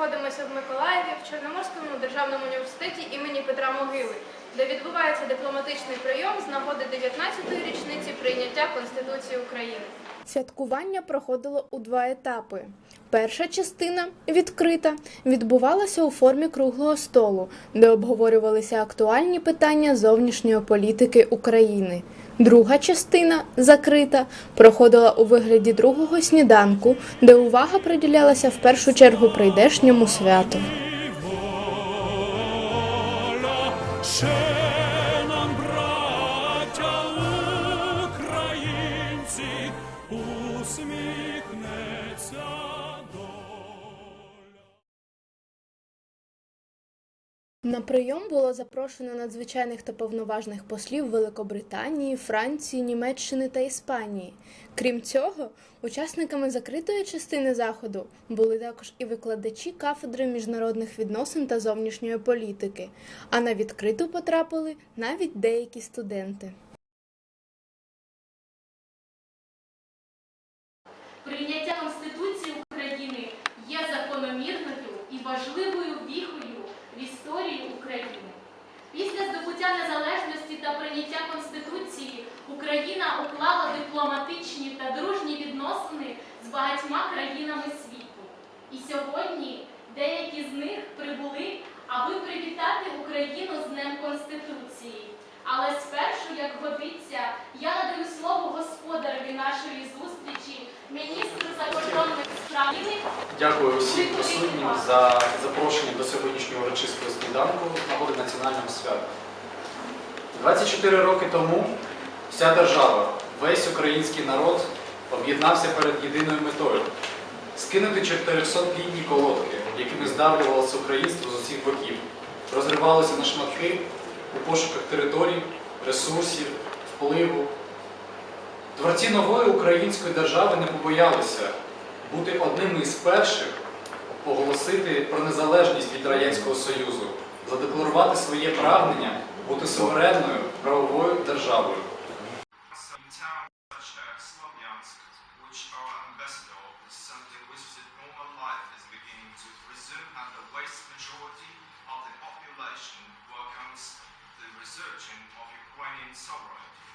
знаходимося в Миколаєві в Чорноморському державному університеті імені Петра Могили, де відбувається дипломатичний прийом з нагоди 19-ї річниці прийняття Конституції України. Святкування проходило у два етапи. Перша частина відкрита, відбувалася у формі круглого столу, де обговорювалися актуальні питання зовнішньої політики України. Друга частина закрита, проходила у вигляді другого сніданку, де увага приділялася в першу чергу прийдешньому святу. На прийом було запрошено надзвичайних та повноважних послів Великобританії, Франції, Німеччини та Іспанії. Крім цього, учасниками закритої частини заходу були також і викладачі кафедри міжнародних відносин та зовнішньої політики, а на відкриту потрапили навіть деякі студенти. Прийняття Конституції України є закономірною і важливою віхою в історії України. Після незалежності та прийняття Конституції Україна уклала дипломатичні та дружні відносини з багатьма країнами світу. І сьогодні деякі з них прибули, аби привітати Україну з Днем Конституції. Але спершу, як годиться, я надаю слово господареві нашої зустрічі, міністру закордонних справ. Дякую всім присутнім за запрошення до сьогоднішнього урочистого сніданку нагоди національного свята. 24 роки тому вся держава, весь український народ об'єднався перед єдиною метою скинути 400-літні колодки, якими здавлювалося українство з усіх боків, розривалося на шматки у пошуках територій, ресурсів, впливу. Творці нової української держави не побоялися бути одними із перших оголосити про незалежність від Радянського Союзу, задекларувати своє прагнення бути суверенною правовою державою. of the population welcomes the resurgence of Ukrainian sovereignty.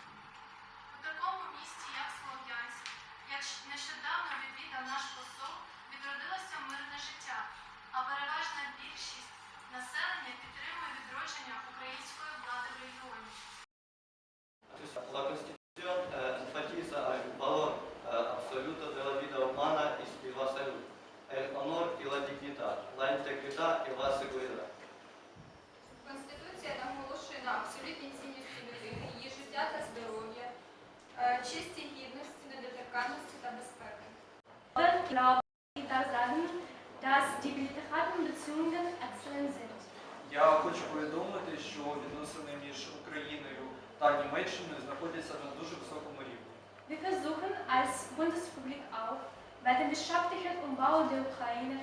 La Constitution euh, enfatise un valeur euh, de la vida humana et la salud, el honor y la dignidad, la integridad y la seguridad. Конституція наголошує на абсолютній цінності людини, її життя та здоров'я, е, гідності, недоторканності та безпеки. Я хочу повідомити, що відносини між Україною та Німеччиною знаходяться на дуже високому рівні. Wir versuchen als Bundesrepublik auch, bei dem wirtschaftlichen Umbau der Ukraine,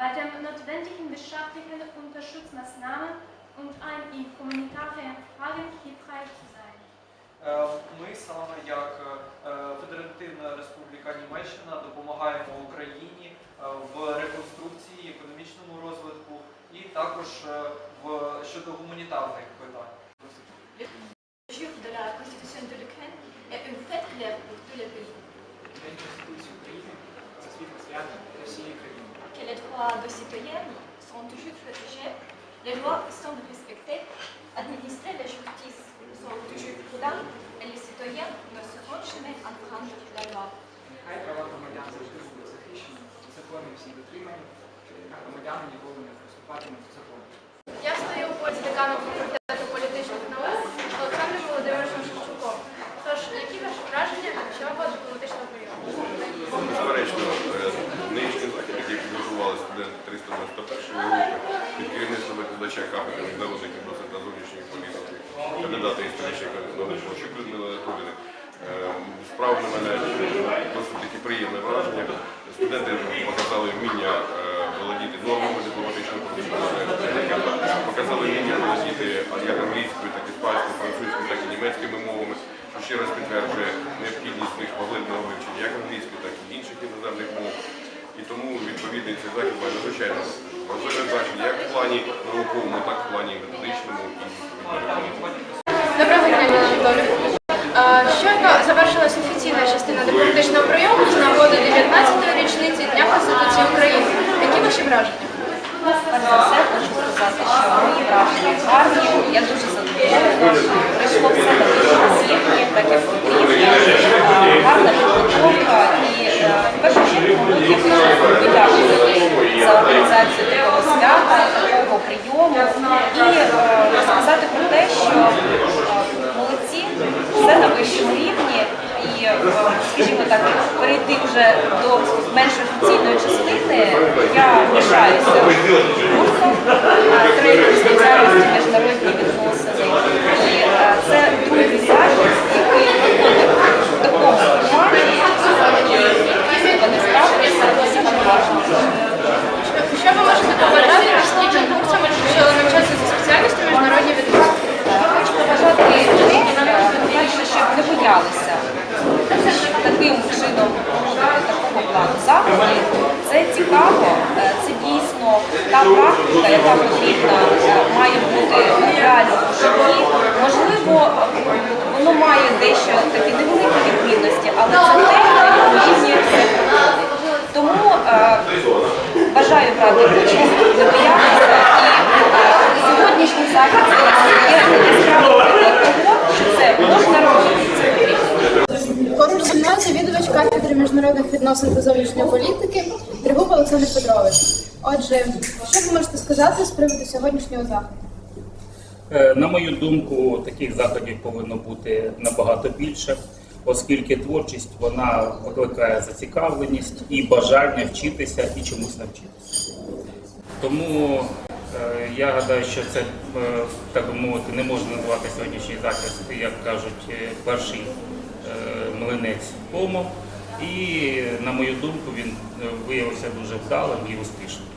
bei den notwendigen wirtschaftlichen Unterstützmaßnahmen und ein in humanitären Fragen hilfreich zu sein. Е, Ми саме як е, Федеративна Республіка Німеччина допомагаємо Україні е, в реконструкції, економічному розвитку і також е, щодо гуманітарних питань. de la Constitution de l'Ukraine est une fête de la- de le pays, День Конституції України це світло свято для всієї країни. que les droits des citoyens sont toujours protégés, les lois sont respectées, administrer la justice sont toujours prudents et les citoyens ne seront jamais enfreindre la loi. Нехай права громадян Кандидата історичних наук Ващук Людмили Анатоліни, е, справді мене досить таки приємне враження. Студенти показали вміння е, володіти нормами дипломатичного працювання, показали вміння володіти як англійською, так і іспанською, французькою, так і німецькими мовами, що ще раз підтверджує необхідність їх поглибного вивчення як англійської, так і інших іноземних мов. І тому відповідний цей захід має надзвичайно важливе значення як в плані науковому, так і в плані методичному і відповідно. Доброго дня, Ніна Анатолійовна. Щойно завершилась офіційна частина дипломатичного прийому з нагоди 19-ї річниці Дня Конституції України. Які ваші враження? Перш за все, хочу сказати, що мої враження гарні. Я дуже задоволена. Прийшло все на освітлі, так як потрібно. Гарна підготовка і е, в першу чергу я хочу подякувати за організацію такого свята, такого прийому і е, сказати про те, що все на вищому рівні. І, е, скажімо так, перейти вже до менш офіційної частини, я пишаюся курсом е, третьої спеціальності міжнародні відносини. І е, це другий захід, яка потрібна, має бути житті. Можливо, воно має дещо такі невеликі відмінності, але це те, рівні. Тому е, бажаю брати участь, не боятися. І е, сьогоднішній захід є приклад того, що це можна робити, зі мною завідувач кафедри міжнародних відносин та зовнішньої політики Тригуб Олександр Петрович. Отже, що ви можете сказати з приводу сьогоднішнього заходу? Е, На мою думку, таких заходів повинно бути набагато більше, оскільки творчість вона викликає зацікавленість і бажання вчитися і чомусь навчитися. Тому е, я гадаю, що це, е, так би мовити, не можна називати сьогоднішній захід, як кажуть, перший млинець Омо. І, на мою думку, він е, виявився дуже вдалим і успішним.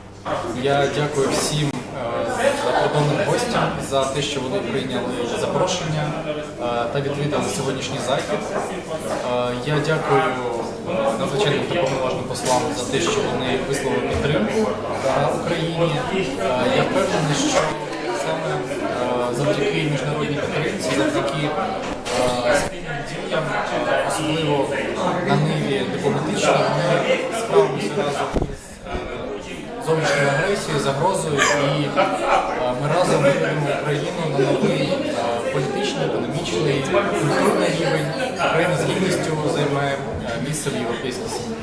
Я дякую всім е, закордонним гостям за те, що вони прийняли запрошення е, та відвідали сьогоднішній захід. Я дякую надзвичайним та повноважним послам за те, що вони висловили підтримку Україні. Я впевнений, що саме завдяки міжнародній підтримці, завдяки спільним діям, особливо на ниві дипломатичній, ми справимося разом із зовнішньою агресією, загрозою, і е, ми разом виведемо Україну на новий е, політичний, економічний, культурний рівень. Україна з гідністю займає е, місце в європейській сім'ї.